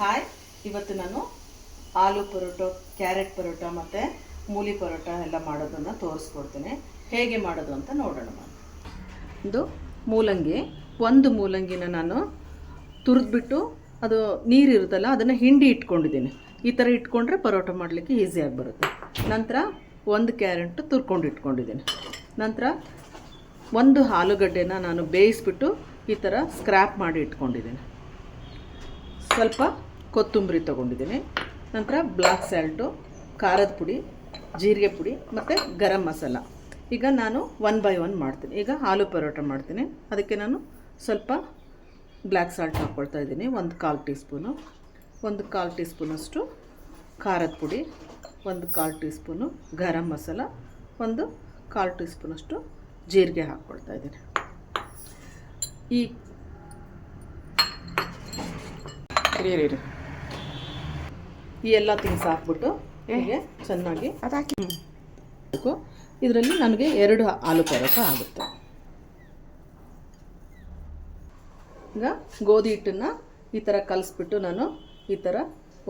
Hi ಇವತ್ತು ನಾನು ಆಲೂ paratha, carrot paratha ಮತ್ತು ಮೂಲಿ ಪರೋಟ ಎಲ್ಲ ಮಾಡೋದನ್ನು ತೋರಿಸ್ಕೊಡ್ತೀನಿ. ಹೇಗೆ ಮಾಡೋದು ಅಂತ ನೋಡೋಣ ಒಂದು ಮೂಲಂಗಿ, ಒಂದು ಮೂಲಂಗಿನ ನಾನು ತುರಿದ್ಬಿಟ್ಟು ಅದು ನೀರಿರುತ್ತಲ್ಲ ಅದನ್ನು ಹಿಂಡಿ ಇಟ್ಕೊಂಡಿದ್ದೀನಿ. ಈ ಥರ ಇಟ್ಕೊಂಡ್ರೆ ಪರೋಟ ಮಾಡಲಿಕ್ಕೆ ಈಸಿಯಾಗಿ ಬರುತ್ತೆ. ನಂತರ ಒಂದು ಕ್ಯಾರೆಟ್ ತುರ್ಕೊಂಡು ಇಟ್ಕೊಂಡಿದ್ದೀನಿ. ನಂತರ ಒಂದು ಆಲೂಗಡ್ಡೆನ ನಾನು ಬೇಯಿಸ್ಬಿಟ್ಟು ಈ ಥರ ಸ್ಕ್ರ್ಯಾಪ್ ಮಾಡಿ ಇಟ್ಕೊಂಡಿದ್ದೀನಿ. ಸ್ವಲ್ಪ ಕೊತ್ತಂಬರಿ ತೊಗೊಂಡಿದ್ದೀನಿ. ನಂತರ ಬ್ಲ್ಯಾಕ್ ಸಾಲ್ಟು ಖಾರದ ಪುಡಿ, ಜೀರಿಗೆ ಪುಡಿ ಮತ್ತು ಗರಂ ಮಸಾಲ. ಈಗ ನಾನು ಒನ್ ಬೈ ಒನ್ ಮಾಡ್ತೀನಿ. ಈಗ ಆಲೂ ಪರೋಟ ಮಾಡ್ತೀನಿ. ಅದಕ್ಕೆ ನಾನು ಸ್ವಲ್ಪ ಬ್ಲ್ಯಾಕ್ ಸಾಲ್ಟ್ ಹಾಕ್ಕೊಳ್ತಾ ಇದ್ದೀನಿ. ಒಂದು ಕಾಲು ಟೀ ಸ್ಪೂನು ಒಂದು ಕಾಲು ಟೀ ಸ್ಪೂನಷ್ಟು ಖಾರದ ಪುಡಿ, ಒಂದು ಕಾಲು ಟೀ ಸ್ಪೂನು ಗರಂ ಮಸಾಲ, ಒಂದು ಕಾಲು ಟೀ ಸ್ಪೂನಷ್ಟು ಜೀರಿಗೆ ಹಾಕ್ಕೊಳ್ತಾ ಇದ್ದೀನಿ. ಈ. ಈ ಎಲ್ಲ ತಿಂಗ್ಸ್ ಹಾಕ್ಬಿಟ್ಟು ಹೀಗೆ ಚೆನ್ನಾಗಿ ಅದಾಕಿ. ಇದರಲ್ಲಿ ನನಗೆ ಎರಡು ಆಲೂ ಪರೋಟ ಆಗುತ್ತೆ. ಈಗ ಗೋಧಿ ಹಿಟ್ಟನ್ನು ಈ ಥರ ಕಲಿಸ್ಬಿಟ್ಟು ನಾನು ಈ ಥರ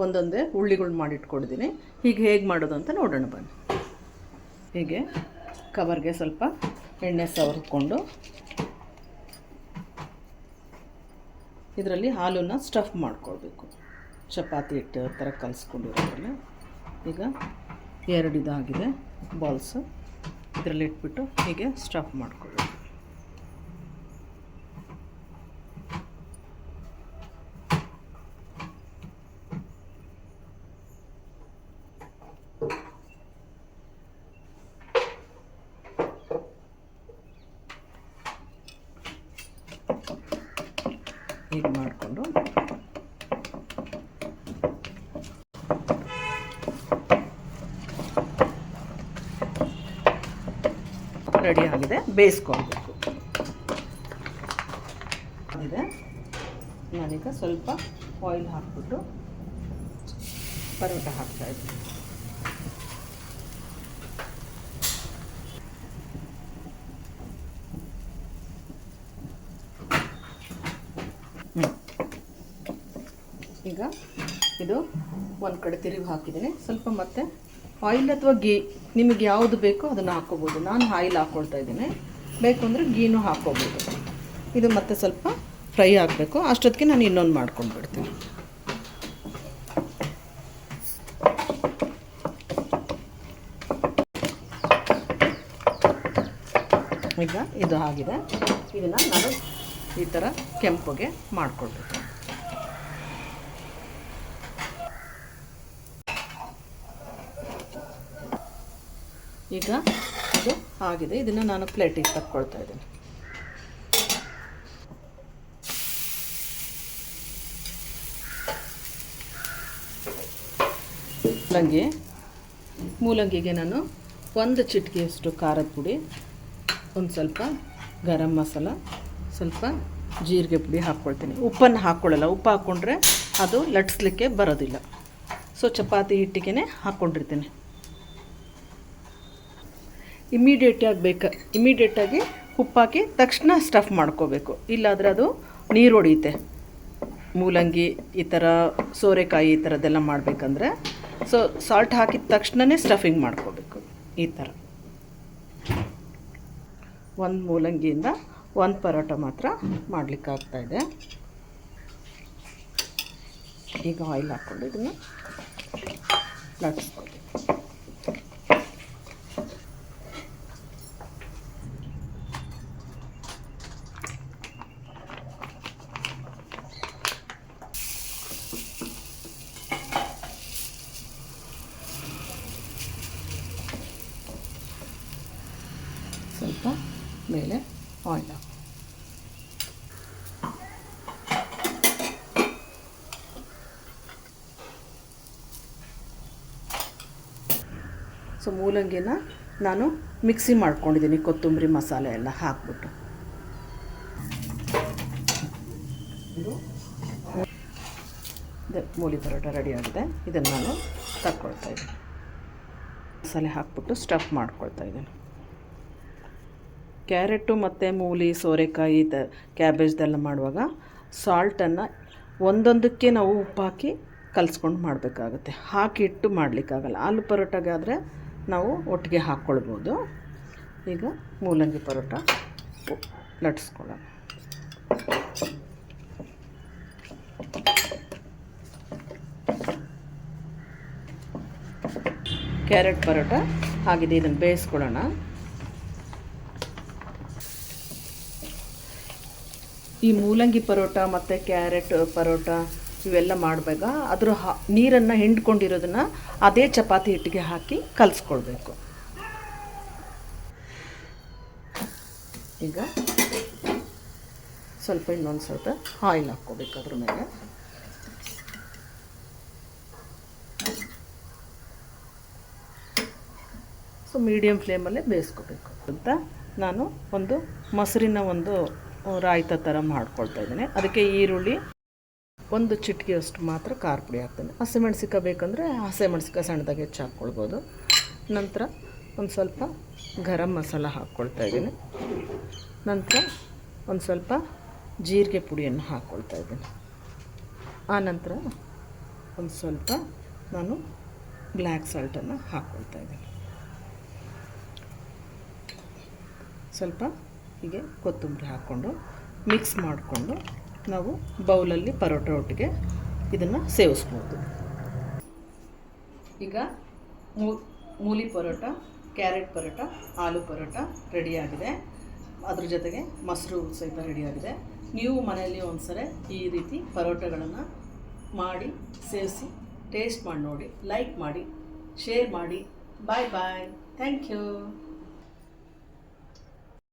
ಒಂದೊಂದೇ ಉಳ್ಳಿಗಳು ಮಾಡಿಟ್ಕೊಂಡಿದ್ದೀನಿ ಹೀಗೆ ಹೇಗೆ ಮಾಡೋದು ಅಂತ ನೋಡೋಣ ಬನ್ನಿ. ಹೀಗೆ ಕವರ್ಗೆ ಸ್ವಲ್ಪ ಎಣ್ಣೆ ಸವರ್ಕೊಂಡು ಇದರಲ್ಲಿ ಹಾಲನ್ನು ಸ್ಟಫ್ ಮಾಡ್ಕೊಳ್ಬೇಕು. ಚಪಾತಿ ಹಿಟ್ಟು ಥರ ಕಲಿಸ್ಕೊಂಡಿರೋದ್ರಲ್ಲ ಈಗ ಎರಡು ಇದಾಗಿದೆ ಬಾಲ್ಸು ಇದರಲ್ಲಿ ಇಟ್ಬಿಟ್ಟು ಹೀಗೆ ಸ್ಟಫ್ ಮಾಡ್ಕೊಳ್ಬೇಕು ಹೀಗೆ ಮಾಡಿಕೊಂಡು ರೆಡಿ ಆಗಿದೆ. ಬೇಯಿಸ್ಕೊಳ್ಬೇಕು. ಆಗಿದೆ. ನಾನೀಗ ಸ್ವಲ್ಪ ಆಯಿಲ್ ಹಾಕ್ಬಿಟ್ಟು ಪರೋಟ ಹಾಕ್ತಾ ಇದ್ದೀನಿ. ಈಗ ಇದು ಒಂದು ಕಡೆ ತಿರುಗಿ ಹಾಕಿದ್ದೀನಿ. ಸ್ವಲ್ಪ ಮತ್ತೆ ಆಯಿಲ್ ಅಥವಾ ಗೀ ನಿಮಗೆ ಯಾವುದು ಬೇಕೋ ಅದನ್ನು ಹಾಕ್ಕೋಬೋದು ನಾನು ಆಯಿಲ್ ಹಾಕ್ಕೊಳ್ತಾ ಇದ್ದೀನಿ. ಬೇಕು ಅಂದರೆ ಗೀನು ಹಾಕ್ಕೋಬೋದು ಇದು ಮತ್ತೆ ಸ್ವಲ್ಪ ಫ್ರೈ ಆಗಬೇಕು. ಅಷ್ಟೊತ್ತಿಗೆ ನಾನು ಇನ್ನೊಂದು ಮಾಡ್ಕೊಂಡು ಬಿಡ್ತೀನಿ. ಈಗ ಇದು ಆಗಿದೆ. ಇದನ್ನು ನಾನು ಈ ಥರ ಕೆಂಪುಗೆ ಮಾಡಿಕೊಳ್ಬೇಕು. ಈಗ ಇದು ಆಗಿದೆ. ಇದನ್ನು ನಾನು ಪ್ಲೇಟಿಗೆ ತಕ್ಕೊಳ್ತಾ ಇದ್ದೀನಿ. ಮೂಲಂಗಿ. ಮೂಲಂಗಿಗೆ ನಾನು ಒಂದು ಚಿಟಿಕೆಯಷ್ಟು ಖಾರದ ಪುಡಿ, ಒಂದು ಸ್ವಲ್ಪ ಗರಂ ಮಸಾಲ, ಸ್ವಲ್ಪ ಜೀರಿಗೆ ಪುಡಿ ಹಾಕ್ಕೊಳ್ತೀನಿ. ಉಪ್ಪನ್ನು ಹಾಕ್ಕೊಳ್ಳಲ್ಲ, ಉಪ್ಪು ಹಾಕ್ಕೊಂಡ್ರೆ ಅದು ಲಟ್ಸ್ಲಿಕ್ಕೆ ಬರೋದಿಲ್ಲ. ಸೊ ಚಪಾತಿ ಹಿಟ್ಟಿಗೆ ಹಾಕ್ಕೊಂಡಿರ್ತೀನಿ. ಇಮಿಡಿಯೇಟಾಗಿ ಬೇಕು ಇಮ್ಮಿಡಿಯೇಟಾಗಿ ಉಪ್ಪಾಕಿ ತಕ್ಷಣ ಸ್ಟಫ್ ಮಾಡ್ಕೋಬೇಕು. ಇಲ್ಲಾದರೆ ಅದು ನೀರು ಹೊಡೆಯುತ್ತೆ ಮೂಲಂಗಿ ಈ ಥರ ಸೋರೆಕಾಯಿ ಈ ಥರದ್ದೆಲ್ಲ ಮಾಡಬೇಕಂದ್ರೆ ಸೊ ಸಾಲ್ಟ್ ಹಾಕಿದ ತಕ್ಷಣವೇ ಸ್ಟಫಿಂಗ್ ಮಾಡ್ಕೋಬೇಕು, ಈ ಥರ ಒಂದು ಮೂಲಂಗಿಯಿಂದ ಒಂದು ಪರೋಟ ಮಾತ್ರ ಮಾಡಲಿಕ್ಕಾಗ್ತಾಯಿದೆ ಈಗ ಆಯಿಲ್ ಹಾಕ್ಕೊಂಡು ಇದನ್ನು ಲಟ್ಸ್ಕೊಳ್ಬೇಕು ಸ್ವಲ್ಪ ಮೇಲೆ ಆಯಿಲ್ ಹಾಕಿ. ಸೊ ಮೂಲಂಗಿನ ನಾನು ಮಿಕ್ಸಿ ಮಾಡ್ಕೊಂಡಿದ್ದೀನಿ, ಕೊತ್ತಂಬರಿ ಮಸಾಲೆ ಎಲ್ಲ ಹಾಕ್ಬಿಟ್ಟು. ಮೂಲಿ ಪರೋಟ ರೆಡಿ ಆಗಿದೆ. ಇದನ್ನು ನಾನು ತಕ್ಕೊಳ್ತಾ ಇದ್ದೀನಿ. ಮಸಾಲೆ ಹಾಕ್ಬಿಟ್ಟು ಸ್ಟಫ್ ಮಾಡ್ಕೊಳ್ತಾ ಇದ್ದೀನಿ. ಕ್ಯಾರೆಟು ಮತ್ತು ಮೂಲಿ, ಸೋರೆಕಾಯಿ ತ ಕ್ಯಾಬೇಜ್ದೆಲ್ಲ ಮಾಡುವಾಗ ಸಾಲ್ಟನ್ನು ಒಂದೊಂದಕ್ಕೆ ನಾವು ಉಪ್ಪು ಹಾಕಿ ಕಲಸ್ಕೊಂಡು ಮಾಡಬೇಕಾಗುತ್ತೆ. ಹಾಕಿಟ್ಟು ಮಾಡಲಿಕ್ಕಾಗಲ್ಲ. ಆಲೂ ಪರೋಟಗಾದರೆ ನಾವು ಒಟ್ಟಿಗೆ ಹಾಕ್ಕೊಳ್ಬೋದು. ಈಗ ಮೂಲಂಗಿ ಪರೋಟ ಲಟ್ಸ್ಕೊಳ್ಳೋಣ. ಕ್ಯಾರೆಟ್ ಪರೋಟ ಆಗಿದೆ ಇದನ್ನು ಬೇಯಿಸ್ಕೊಳ್ಳೋಣ. ಈ ಮೂಲಂಗಿ ಪರೋಟ ಮತ್ತು ಕ್ಯಾರೆಟ್ ಪರೋಟ ಇವೆಲ್ಲ ಮಾಡಬೇಕ ಅದ್ರ ಹಾ, ನೀರನ್ನು ಹಿಂಡ್ಕೊಂಡಿರೋದನ್ನು ಅದೇ ಚಪಾತಿ ಹಿಟ್ಟಿಗೆ ಹಾಕಿ ಕಲಿಸ್ಕೊಳ್ಬೇಕು. ಈಗ ಸ್ವಲ್ಪ ಇನ್ನೊಂದು ಸ್ವಲ್ಪ ಆಯಿಲ್ ಹಾಕ್ಕೋಬೇಕು ಅದ್ರ ಮೇಲೆ. ಸೊ ಮೀಡಿಯಮ್ ಫ್ಲೇಮಲ್ಲೇ ಬೇಯಿಸ್ಕೋಬೇಕು ಅಂತ ನಾನು ಒಂದು ಮೊಸರಿನ ಒಂದು ರಾಯ್ತ ಥರ ಮಾಡ್ಕೊಳ್ತಾ ಇದ್ದೀನಿ. ಅದಕ್ಕೆ ಈರುಳ್ಳಿ ಒಂದು ಚಿಟಿಕೆಯಷ್ಟು ಮಾತ್ರ ಖಾರ ಪುಡಿ ಹಾಕ್ತೇನೆ. ಹಸಿಮೆಣ್ಸಿಕಾಯಿ ಬೇಕಂದರೆ ಹಸಿಮೆಣ್ಸಿಕಾಯಿ ಸಣ್ಣದಾಗಿ ಹೆಚ್ಚು ಹಾಕ್ಕೊಳ್ಬೋದು. ನಂತರ ಒಂದು ಸ್ವಲ್ಪ ಗರಂ ಮಸಾಲ ಹಾಕ್ಕೊಳ್ತಾ ಇದ್ದೀನಿ. ನಂತರ ಒಂದು ಸ್ವಲ್ಪ ಜೀರಿಗೆ ಪುಡಿಯನ್ನು ಹಾಕ್ಕೊಳ್ತಾ ಇದ್ದೀನಿ. ಆನಂತರ ಒಂದು ಸ್ವಲ್ಪ ನಾನು ಬ್ಲ್ಯಾಕ್ ಸಾಲ್ಟನ್ನು ಹಾಕ್ಕೊಳ್ತಾ ಇದ್ದೀನಿ. ಸ್ವಲ್ಪ ಹೀಗೆ ಕೊತ್ತಂಬರಿ ಹಾಕ್ಕೊಂಡು ಮಿಕ್ಸ್ ಮಾಡಿಕೊಂಡು ನಾವು ಬೌಲಲ್ಲಿ ಪರೋಟ ಒಟ್ಟಿಗೆ ಇದನ್ನು ಸೇವಿಸ್ಬೋದು. ಈಗ ಮೂಲಿ ಪರೋಟ, ಕ್ಯಾರೆಟ್ ಪರೋಟ, ಆಲೂ ಪರೋಟ ರೆಡಿಯಾಗಿದೆ. ಅದ್ರ ಜೊತೆಗೆ ಮೊಸರು ಸಹಿತ ರೆಡಿಯಾಗಿದೆ. ನೀವು ಮನೆಯಲ್ಲಿ ಒಂದ್ಸರಿ ಈ ರೀತಿ ಪರೋಟಗಳನ್ನು ಮಾಡಿ, ಸೇವಿಸಿ, ಟೇಸ್ಟ್ ಮಾಡಿ ನೋಡಿ, ಲೈಕ್ ಮಾಡಿ, ಶೇರ್ ಮಾಡಿ. Bye bye. Thank you.